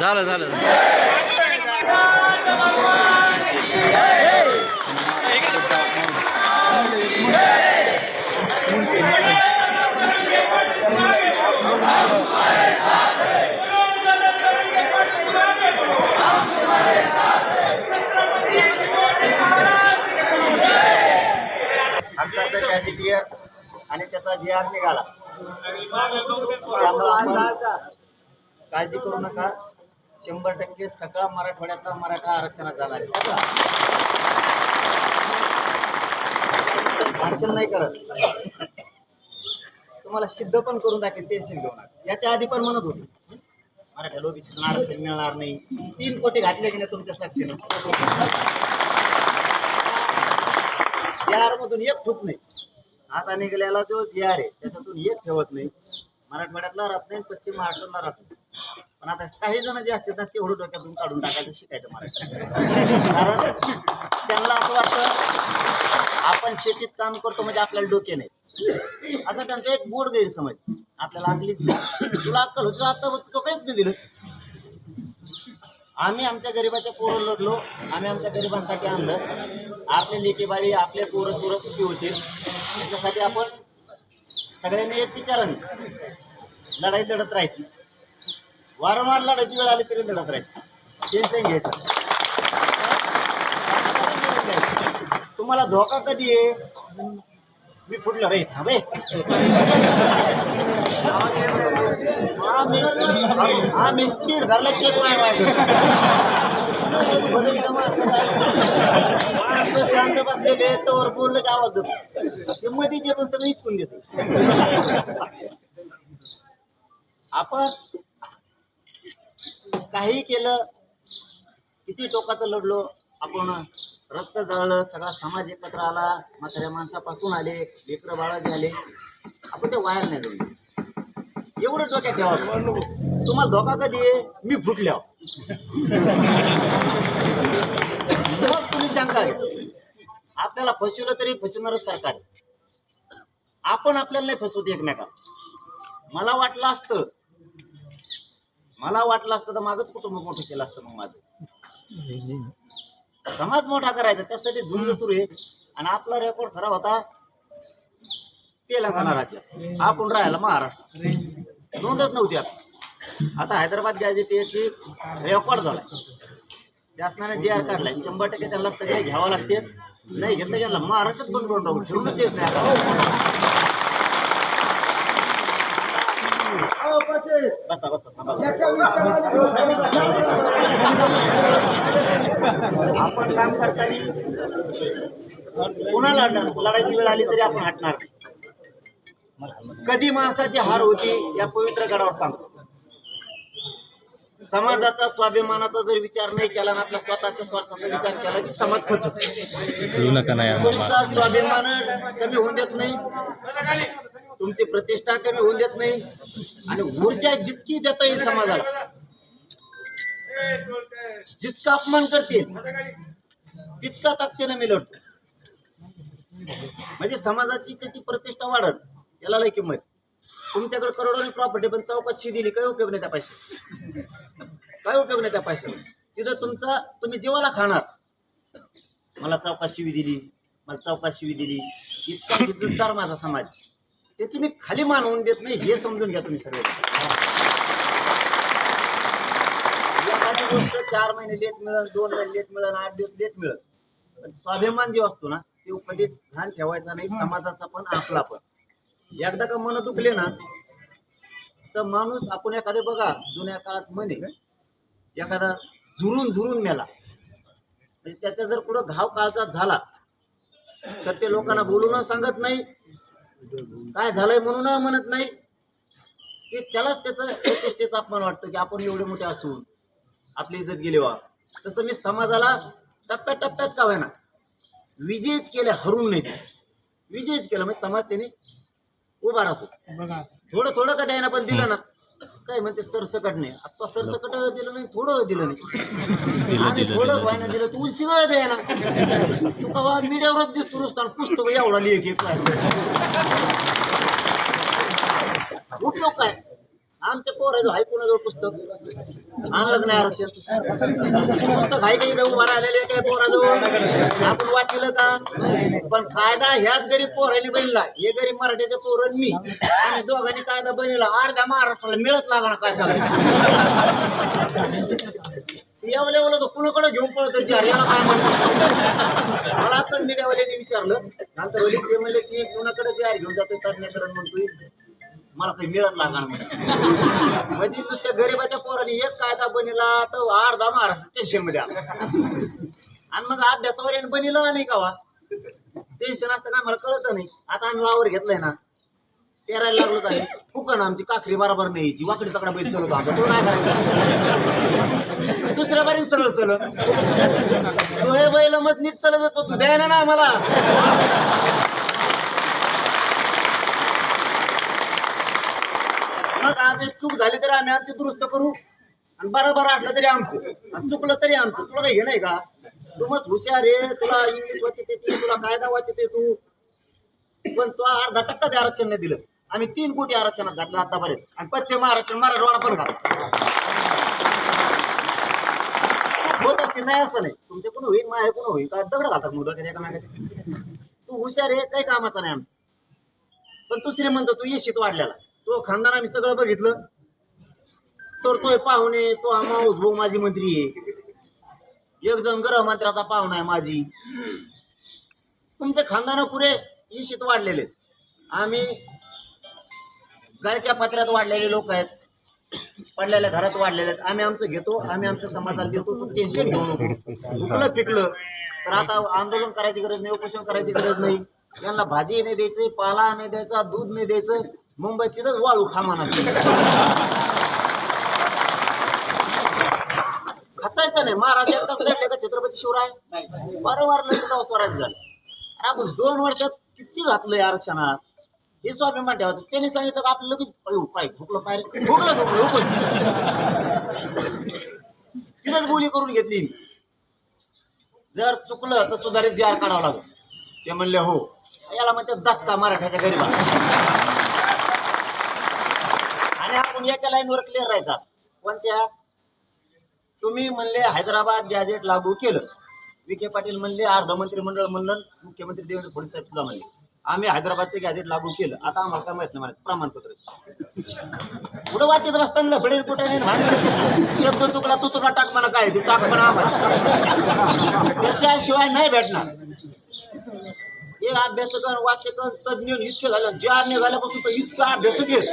झालं झालं. आमचा गॅजेटियर आणि त्याचा जी आर निघाला. त्यामुळे आपण काळजी करू नका. शंभर टक्के सगळा मराठवाड्यातला मराठा आरक्षणात जाणार आहे. सगळा. भाषण नाही करत. तुम्हाला सिद्ध पण करून दाखवेल टेन्शन घेऊ नका. याच्या आधी पण म्हणत होती. मराठा ओबीसीतून आरक्षण मिळणार नाही? तीन कोटी घातले की नाही तुमच्या साक्षीनं? मधून एक ठूप नाही. आता निघालेला जो जी आर आहे त्याच्यातून एक ठेवत नाही. मराठवाड्यातला राहत नाही पश्चिम महाराष्ट्रातला राहत नाही पण आता काही जण जे असतात ना तेवढं डोक्यातून काढून टाकायचं शिकायचं मराठवाड्यात कारण त्यांना असं वाटतं आपण शेतीत काम करतो म्हणजे आपल्याला डोके नाही असं त्यांचा एक गोड गैरसमज. आपल्याला अकलीच नाही. तुला अक्कल होती आता तो काहीच नाही दिलं. आम्ही आमच्या गरिबाच्या पोरं लढलो. आम्ही आमच्या गरिबांसाठी आणलं. आपले लेकीबाळी आपले पोरं सुरं सुखी होते. त्याच्यासाठी आपण सगळ्यांनी एक विचाराने लढाई लढत राहायची. वारंवार लढायची वेळ आली तरी लढत राहायची. टेन्शन घ्यायचं. तुम्हाला धोका कधी आहे? मी फुटलं रे थांबे आम्ही स्पीड धरला ते बदल माणसं शांत बसलेले तोवर बोललं की आवाज येतो. ते मध्येच येतो सगळं इचकून देतो. आपण काही केलं किती टोकाचं लढलो आपण रक्त जळलं सगळा समाज एकत्र आला म्हाताऱ्या माणसापासून आले लेकरं बाळा झाले आपण ते वायर नाही जाऊ एवढं डोक्यात ठेवा. तुम्हाला धोका कधी आहे? मी फुटल्या मग तुम्ही शंका आपल्याला फसवलं तरी फसवणारच सरकार आहे. आपण आपल्याला नाही फसवत एकमेका मला वाटलं असतं मला वाटलं असतं तर माझंच कुटुंब मोठं केलं असतं मग माझं. समाज मोठा करायचा त्यासाठी झुंज सुरू आहे. आणि आपला रेकॉर्ड खराब होता तेलंगणा राज्यात. आपण राहायला महाराष्ट्र नोंदच नव्हती आता. आता हैदराबाद गॅजेटियरची रेकॉर्ड झालाय. शासनाने जे आर काढलाय. शंभर टक्के त्यांना सगळे घ्यावं लागते नाही घेतलं गेलं महाराष्ट्रात पण करून राहू ठेवूनच देत नाही बसा बसा आपण काम करताना पुन्हा लढायची वेळ आली तरी आपण हटणार नाही. कधी माणसाची हार होती या पवित्र गडावर सांगतो समाजाचा स्वाभिमानाचा जर विचार नाही केला ना आपल्या स्वतःच्या स्वार्थाचा विचार केला की समाज नाही तुमचा स्वाभिमान कमी होऊन देत नाही. तुमची प्रतिष्ठा कमी होऊन देत नाही. आणि ऊर्जा जितकी देता येईल समाजाला जितका अपमान करतील तितका ताकदीनं मी लढतो म्हणजे समाजाची किती प्रतिष्ठा वाढत याला लय किंमत. तुमच्याकडे करोडोनी प्रॉपर्टी पण चौकशी दिली काय उपयोग नाही त्या पैसे काय उपयोग नाही त्या पैशाला? तिथं तुमचा तुम्ही जीवाला खाणार. मला चौकात दिली मला चौकात दिली. इतका इज्जतदार माझा समाज. त्याची मी खाली मान होऊन देत नाही हे समजून घ्या तुम्ही सर्व. एखादी गोष्ट चार महिने लेट मिळत दोन महिने लेट मिळत आठ दिवस लेट मिळत पण स्वाभिमान जो असतो ना ते कधीच घाण ठेवायचा नाही समाजाचा पण आपला पण. एकदा का मन दुखले ना तर माणूस आपण एखादे बघा जुन्या काळात म्हणे एखादा झुरून झुरून मेला. म्हणजे त्याचा जर कुठं घाव काळचा झाला तर ते लोकांना बोलून सांगत नाही. काय झालंय म्हणून म्हणत नाही. की त्यालाच त्याचं प्रतिष्ठेचा अपमान वाटतो की आपण एवढे मोठे असून आपली इज्जत गेली वा. तसं मी समाजाला टप्प्यात टप्प्यात का होईना विजयच केले हरून नाही विजयच केलं. म्हणजे समाज त्याने उभा राहतो. थोडं थोडं का द्यायना पण दिलं ना. काय म्हणते सरसकट नाही. आता सरसकट दिलं नाही थोडं दिलं नाही. आणि थोडं व्हायना दिलं. तू उलशी गळ द्यायना तू का मीडियावरच दिसतो नुसतं आणि पुस्तक एवढा लिह की उपयोग काय? आमच्या पोराजवळ आहे कोणाजवळ पुस्तक. आणलं नाही आरक्षण. पुस्तक आहे काही उभा राहिलेले काय पोराजवळ. आपण वाचलं का? पण कायदा ह्याच गरीब पोराने बनला. हे गरीब मराठीचे पोरं मी. आम्ही दोघांनी कायदा बनला अर्ध्या महाराष्ट्राला मिळत लागणार काय सांगायचं एवढं एवढं तो कुणाकडे घेऊन पळतो जी याला काय म्हणतो मला आता मीडियावाल्याने विचारलं. नंतर ते म्हणले की कुणाकडे जे घेऊन जातो तज्ञाकडे म्हणतोय. मला काही मिळत लागणार नाही. म्हणजे नुसत्या गरीबाच्या पोराने एक कायदा बनिला तर अर्धा महाराष्ट्र टेन्शनमध्ये आणि मग अभ्यासावर बनिलं नाही का वा? टेन्शन असतं काय मला कळत नाही. आता आम्ही वावर घेतलंय ना. पेरायला लागलो तर फुकन आमची काकरी बराबर नाही वाकडी तकडा बैल चलतो आपण. तो नाही करायचं. दुसऱ्या बारीन सरळ चल. तो हे बैल मग नीट चलत होतो. तू द्याय ना आम्हाला. मग आम्ही चूक झाली तरी आम्ही आमची दुरुस्त करू? आणि बरोबर असलं तरी आमचं. आणि चुकलं तरी आमचं. तुला काही हे नाही का? तू मग हुशार आहे तुला इंग्लिश वाचत येते तुला कायदा वाचत आहे तू पण तो अर्धा टक्का बी आरक्षण नाही दिलं. आम्ही तीन कोटी आरक्षणात घातलं आतापर्यंत. आणि पश्चिम आरक्षण मराठवाडा पण घातला. होत असते नाही असं नाही. तुमच्याकडून होईल माझ्याकडून होईल? का दगड घालतात मुलं कधी एकामेकाचे? तू हुशार आहे काही कामाचा नाही आमचं. पण तू श्रीमंत तू येशीत वाढलेला तो खानदान आम्ही सगळं बघितलं. तर तोय पाहुणे तो हा माऊस भाऊ माझी मंत्री आहे. एक जण गृहमंत्र्याचा पाहुणा आहे माझी तुमचे खानदान पुरे इशित वाढलेले. आम्ही गळक्या पत्र्यात वाढलेले लोक आहेत. पडलेल्या घरात वाढलेले आहेत. आम्ही आमचं घेतो आम्ही आमच्या समाजाला देतो. तू टेन्शन घेऊ नको. उकलं पिकलं? तर आता आंदोलन करायची गरज नाही उपोषण करायची गरज नाही. यांना भाजी नाही द्यायची पाला नाही द्यायचा दूध नाही द्यायचं. मुंबईत तिथंच वाळू खामाना खचायचं नाही. महाराज एकटाच लढले का छत्रपती शिवराय? वारंवार लढलं स्वराज्य झालं. अरे आपण दोन वर्षात किती घातलंय आरक्षणात? हे स्वाभिमान ठेवायचं. त्यांनी सांगितलं का आपलं लगेच अयो काय भुकलं काय रे? भुकलं भुकलं भुकलं हो तिथंच बोली करून घेतली. जर चुकलं तर सुधारित आर काढावं लागेल. ते म्हणले हो. याला म्हणते दचका मराठ्याच्या गरीबा आणि आपण एका लाईनवर क्लिअर राहायचा. कोणत्या तुम्ही म्हणले हैदराबाद गॅजेट लागू केलं. विखे पाटील म्हणले अर्ध मंत्रिमंडळ म्हणलं मुख्यमंत्री देवेंद्र फडणवीस साहेब सुद्धा म्हणले. आम्ही हैदराबादचे गॅजेट लागू केलं. आता आम्हाला काय माहीत नाही मला प्रमाणपत्र. पुढे वाचत असताना लफडे नाही शब्द चुकला तू तुला टाक म्हणा काय तू टाक म्हणा आम्हाला. त्याच्याशिवाय नाही भेटणार. हे अभ्यासकन वाचकन तज्ञ इतके झालं. ज्या निघाल्यापासून तर इतकं अभ्यासक घेत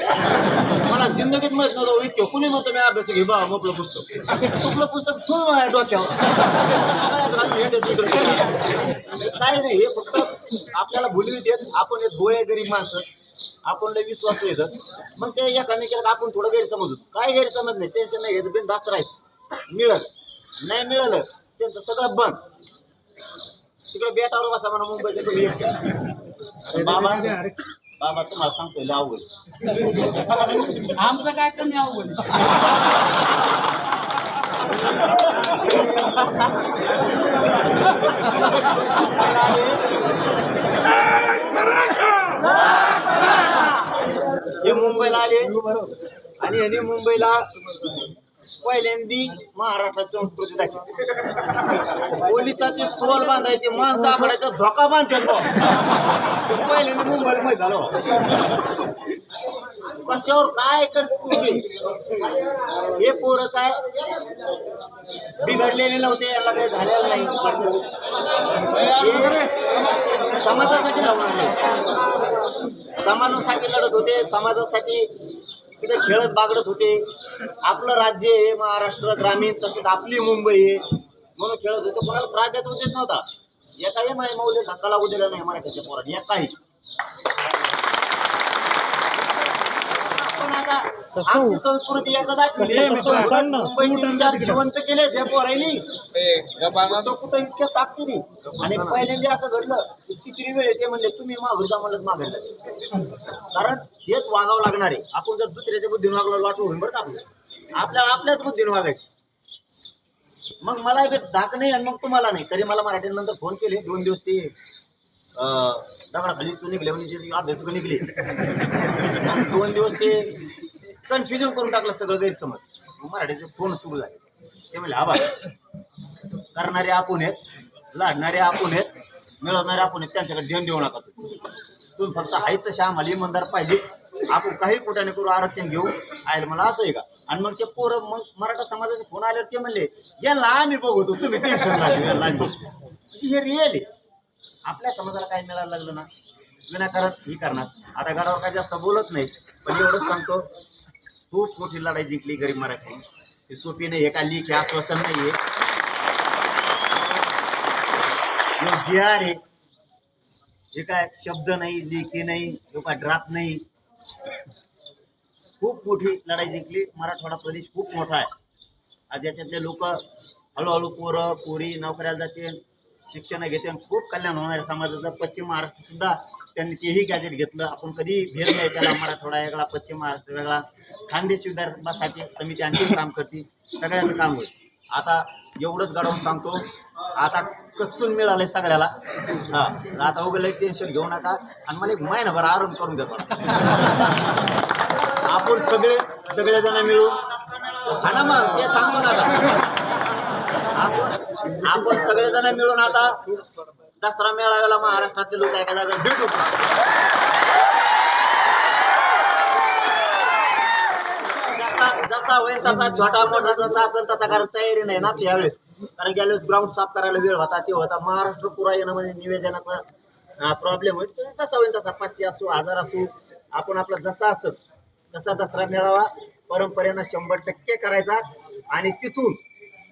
मला जिंदगीत माहीत नव्हतं हो, इतकं. कुणी म्हणतो मी अभ्यास घे बा मोकळं पुस्तक. मोकळं पुस्तक ठेवून माझ्या डोक्यावर. काय नाही हे फक्त आपल्याला भुलवी देत आपण एक गोळे गरीब माणसं. आपण लय विश्वास येत मग ते एकाने एकामेकाला आपण थोडं गैरसमज होतो. काय गैरसमज नाही टेन्शन नाही घ्यायचं बिनधास्त राहायचं. मिळत नाही मिळालं त्यांचं सगळं बंद. तिकडे बेटावर बसा म्हणा मुंबईच्या तुम्ही एकटे. बाबा बाबा तुम्हाला सांगतोय लय अवघड आमचं काय कमी अवघड हे मुंबईला आले आणि ह्यांनी मुंबईला पहिल्यांदी महाराष्ट्र संस्कृती दाखवली पोलिसाची सोल बांधायचे माणसं आकडायचा झोका बांधतात पहिल्यांदा मुंबईला माहीत झालो कशावर काय करते हे पोरं काय बिघडलेले नव्हते याला काही झालेलं नाही. समाजासाठी लावणार समाजासाठी लढत होते समाजासाठी तिथे खेळत बागडत होते. आपलं राज्य आहे महाराष्ट्र ग्रामीण तसेच आपली मुंबई आहे. म्हणून खेळत होते. कोणाला त्रास द्यायचा उद्देश नव्हता. एकाही माय मौल्य धक्का लागू दिला नाही मराठीच्या पोरात एकाही पण आता आमची संस्कृती एकदा दाखवली. मुंबईचे विचार जिवंत केले पोरायनी तो कुठं इतक्या ताकदीने? आणि पहिल्यांदा असं घडलं की तिसरी वेळ ते म्हणले तुम्ही मागू जा म्हणलं मागायला कारण हेच वागावं लागणार आहे. आपण जर दुसऱ्याच्या बुद्धीने वागलो वाटलं होईल बरं का आपलं. आपल्या आपल्याच बुद्धीने वागायचं. मग मला धाक नाही आणि मग तुम्हाला नाही. तरी मला मराठीनंतर फोन केले. दोन दिवस ते दगडाखाली तू निघले म्हणजे अभ्यास निघले. दोन दिवस ते कन्फ्युजन करून टाकलं सगळं गैरसमज. मग मराठीचे फोन सुरू झाले. ते म्हणले आबा करणारे आपण आहेत लाडणारे आपण आहेत मिळवणारे आपण आहेत त्यांच्याकडे देऊन देऊ नका तुम्ही. फक्त आहे तसे आम्हाला इमानदार पाहिजे. आपण काही कुठ्याने करू आरक्षण घेऊ. आयल मला असं आहे का? आणि मग ते पोरं मग मराठा समाजाचे फोन आल्यावर ते म्हणले याला आम्ही बघतो तुम्ही टेन्शन लागले म्हणजे हे रिअल आहे. आपल्या समाजाला काय मिळायला लागलं ना? विनाकारण ही करणार. आता घरावर काय जास्त बोलत नाही पण एवढंच सांगतो खूप मोठी लढाई जिंकली गरीब मराठी ही सोपी नाही हे काय लिख आश्वासन नाही आहे जे आर आहे. हे काय शब्द नाही लेखी नाही किंवा काय ड्राफ्ट नाही. खूप मोठी लढाई जिंकली. मराठवाडा प्रदेश खूप मोठा आहे. आज याच्यातले लोक हळूहळू पोरं पोरी नोकऱ्याला जाते शिक्षण घेते आणि खूप कल्याण होणार समाजाचा समाजाचं पश्चिम महाराष्ट्र सुद्धा त्यांनी तेही गॅजेट घेतलं. आपण कधी भेद नाही त्याला. मराठवाडा वेगळा पश्चिम महाराष्ट्र वेगळा. खानदेश विदर्भासाठी समिती आणखी काम करते. सगळ्यांचं काम होईल. आता एवढंच घडवून सांगतो. आता कच्चून मिळालंय सगळ्याला. हा. आता उघडलं टेन्शन घेऊ नका. आणि मला एक महिनाभर आराम करून घेतो आपण सगळे सगळेजण मिळू हा ना मग ते सांगतो ना आपण आपण सगळेजण मिळून आता दसरा मेळाव्याला महाराष्ट्रातील लोक एका जागा भेटू जसा जसा होईल तसा छोटा मोठा जसा असेल तसा कारण तयारी नाही ना यावेळेस. कारण गेल्यावेळेस ग्राउंड साफ करायला वेळ होता ते होता. महाराष्ट्र पुरा येणं म्हणजे निवेदनाचा प्रॉब्लेम होईल. तसा जसा होईल तसा पाचशे असू हजार असू आपण आपला जसा असत तसा दसरा मेळावा परंपरेनं शंभर टक्के करायचा. आणि तिथून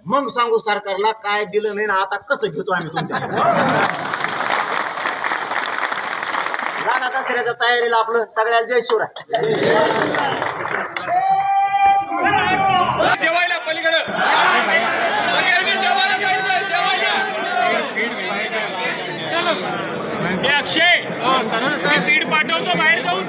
मग सांगू सरकारला काय दिलं नाही ना आता कसं घेतो आम्ही तुमच्या? राणा दसऱ्याच्या तयारीला आपलं सगळ्याला जय शिवराय. जेवायला पलीकडं. अक्षय पीठ पाठवतो बाहेर जाऊन.